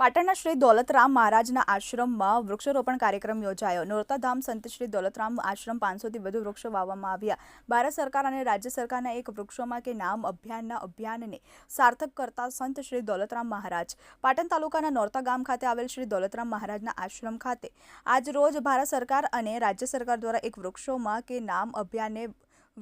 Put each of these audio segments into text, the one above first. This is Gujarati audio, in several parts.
પાટણના શ્રી દોલતરામ મહારાજના આશ્રમમાં વૃક્ષારોપણ કાર્યક્રમ યોજાયો. નોરતાધામ સંત શ્રી દોલતરામ આશ્રમ પાંચસોથી વધુ વૃક્ષો વાવવામાં આવ્યા. ભારત સરકાર અને રાજ્ય સરકારના એક વૃક્ષોમાં કે નામ અભિયાનના અભિયાનને સાર્થક કરતા સંત શ્રી દોલતરામ મહારાજ. પાટણ તાલુકાના નોરતા ગામ ખાતે આવેલ શ્રી દોલતરામ મહારાજના આશ્રમ ખાતે આજ રોજ ભારત સરકાર અને રાજ્ય સરકાર દ્વારા એક વૃક્ષોમાં કે નામ અભિયાનને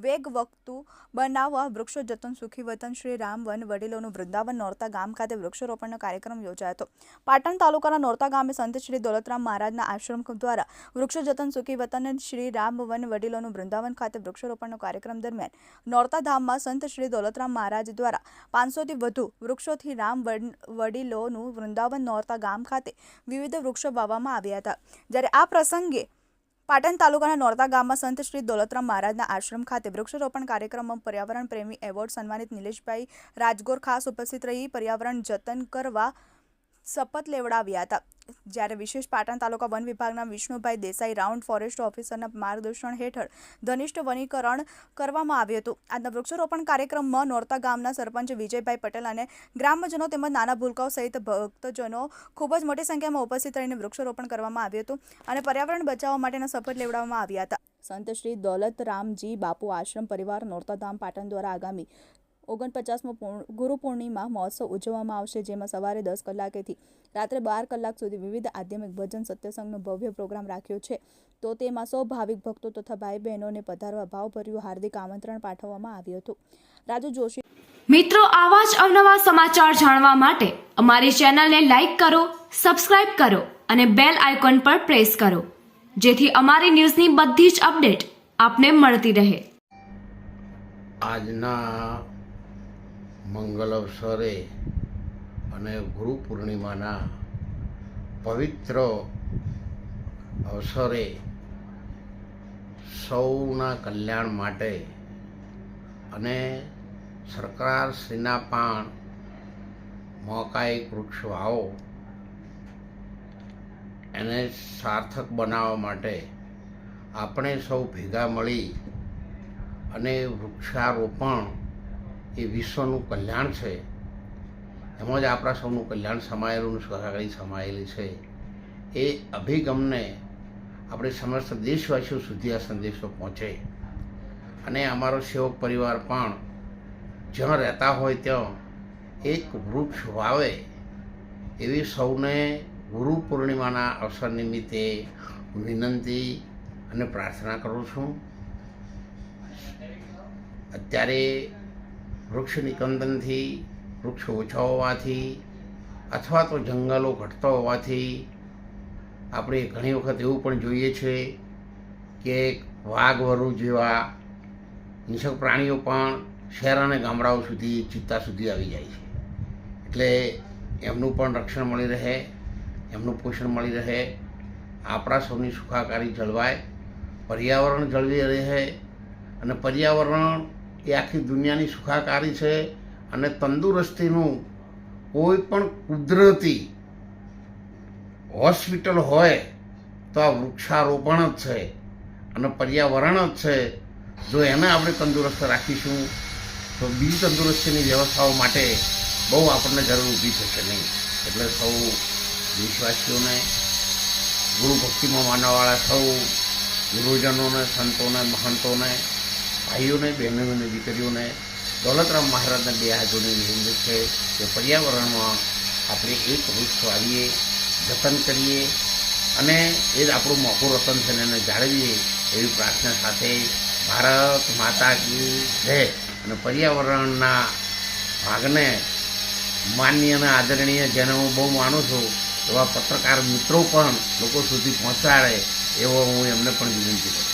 વેગ વખતું બનાવવા વૃક્ષો જતન, સુખી વતન, શ્રી રામ વન વડીલોનું વૃંદાવન, નોરતા ગામ ખાતે વૃક્ષારોપણનો કાર્યક્રમ યોજાયો હતો. પાટણ તાલુકાના નોરતા ગામે સંત શ્રી દોલતરામ મહારાજના આશ્રમ દ્વારા વૃક્ષો જતન, સુખી વતન શ્રી રામ વન વડીલોનું વૃંદાવન ખાતે વૃક્ષારોપણનો કાર્યક્રમ દરમિયાન નોરતા ધામમાં સંત શ્રી દોલતરામ મહારાજ દ્વારા પાંચસોથી વધુ વૃક્ષોથી રામ વડ- વડીલોનું વૃંદાવન નોરતા ગામ ખાતે વિવિધ વૃક્ષો વાવવામાં આવ્યા હતા. જ્યારે આ પ્રસંગે પાટણ તાલુકાના નોરતા ગામમાં સંત શ્રી દોલતરામ મહારાજના આશ્રમ ખાતે વૃક્ષારોપણ કાર્યક્રમમાં પર્યાવરણ પ્રેમી એવોર્ડ સન્માનિત નિલેશભાઈ રાજગોર ખાસ ઉપસ્થિત રહી પર્યાવરણ જતન કરવા શપથ લેવડાવ્યા હતા. જ્યારે વિશેષ પાટણ તાલુકા વન વિભાગના વિષ્ણુભાઈ દેસાઈ રાઉન્ડ ફોરેસ્ટ ઓફિસરના માર્ગદર્શન હેઠળ ધનિષ્ઠ વનીકરણ કરવામાં આવ્યું હતું. આજના વૃક્ષારોપણ કાર્યક્રમમાં નોરતા ગામના સરપંચ વિજયભાઈ પટેલ અને ગ્રામજનો તેમજ નાના ભૂલકાઓ સહિત ભક્તજનો ખૂબ જ મોટી સંખ્યામાં ઉપસ્થિત રહીને વૃક્ષારોપણ કરવામાં આવ્યું હતું અને પર્યાવરણ બચાવવા માટેના શપથ લેવડાવવામાં આવ્યા હતા. સંત શ્રી દોલતરામજી બાપુ આશ્રમ પરિવાર નોરતાધામ પાટણ દ્વારા આગામી ઓગણપચાસમો ગુરુ પૂર્ણિમા મહોત્સવ ઉજવવામાં આવશે જેમાં સવારે દસ કલાકેથી રાત્રે બાર કલાક સુધી વિવિધ આધ્યાત્મિક ભજન સત્યસંગનો ભવ્ય પ્રોગ્રામ રાખ્યો છે. તો તેમાં સૌ ભાવિક ભક્તો તથા ભાઈ બહેનોને પધારવા ભાવભર્યું હાર્દિક આમંત્રણ પાઠવવામાં આવ્યું હતું. રાજુ જોશી મિત્રો આવા જ અવનવા સમાચાર જાણવા માટે અમારી ચેનલને લાઇક કરો સબસ્ક્રાઇબ કરો અને બેલ આઇકોન પર પ્રેસ કરો જેથી અમારી ન્યૂઝની બધી જ અપડેટ આપને મળતી રહે. આજના મંગલ અવસરે અને ગુરુ પૂર્ણિમાના પવિત્ર અવસરે સૌના કલ્યાણ માટે અને સરકારશ્રીના પણ મોકાએ વૃક્ષ વાવો એને સાર્થક બનાવવા માટે આપણે સૌ ભેગા મળી અને વૃક્ષારોપણ એ વિશ્વનું કલ્યાણ છે. એમાં જ આપણા સૌનું કલ્યાણ સમાયેલું સહકારી સમાયેલી છે. એ અભિગમને આપણે સમસ્ત દેશવાસીઓ સુધી આ સંદેશો પહોંચે. અને અમારો સેવક પરિવાર પણ જ્યાં રહેતા હોય ત્યાં એક વૃક્ષ વાવે એવી સૌને ગુરુ પૂર્ણિમાના અવસર નિમિત્તે વિનંતી અને પ્રાર્થના કરું છું. અત્યારે વૃક્ષ નિકંદનથી વૃક્ષ ઓછા હોવાથી અથવા તો જંગલો ઘટતા હોવાથી આપણે ઘણી વખત એવું પણ જોઈએ છે કે વાઘ વરુ જેવા હિંસક પ્રાણીઓ પણ શહેર અને ગામડાઓ સુધી ચિત્તા સુધી આવી જાય છે. એટલે એમનું પણ રક્ષણ મળી રહે, એમનું પોષણ મળી રહે, આપણા સૌની સુખાકારી જળવાય, પર્યાવરણ જળવી રહે અને પર્યાવરણ એ આખી દુનિયાની સુખાકારી છે અને તંદુરસ્તીનું કોઈ પણ કુદરતી હોસ્પિટલ હોય તો આ વૃક્ષારોપણ જ છે અને પર્યાવરણ જ છે. જો એને આપણે તંદુરસ્ત રાખીશું, તો બીજી તંદુરસ્તીની વ્યવસ્થાઓ માટે બહુ આપણને જરૂર ઊભી થશે નહીં. એટલે સૌ દેશવાસીઓને ગુરુ ભક્તિમાં માનવાવાળા સૌ ગુરુજનોને, સંતોને, મહંતોને ભાઈઓને, બહેનોને દીકરીઓને દોલતરામ મહારાજના બે હાજોની નિવેદન છે કે પર્યાવરણમાં આપણે એક વૃક્ષ વાવીએ, જતન કરીએ અને એ જ આપણું મોખું રતન છે એને જાળવીએ એવી પ્રાર્થના સાથે ભારત માતા કી અને પર્યાવરણના ભાગને માન્ય અને આદરણીય જેને હું બહુ માનું છું, એવા પત્રકાર મિત્રો પણ લોકો સુધી પહોંચાડે એવો હું એમને પણ વિનંતી કરું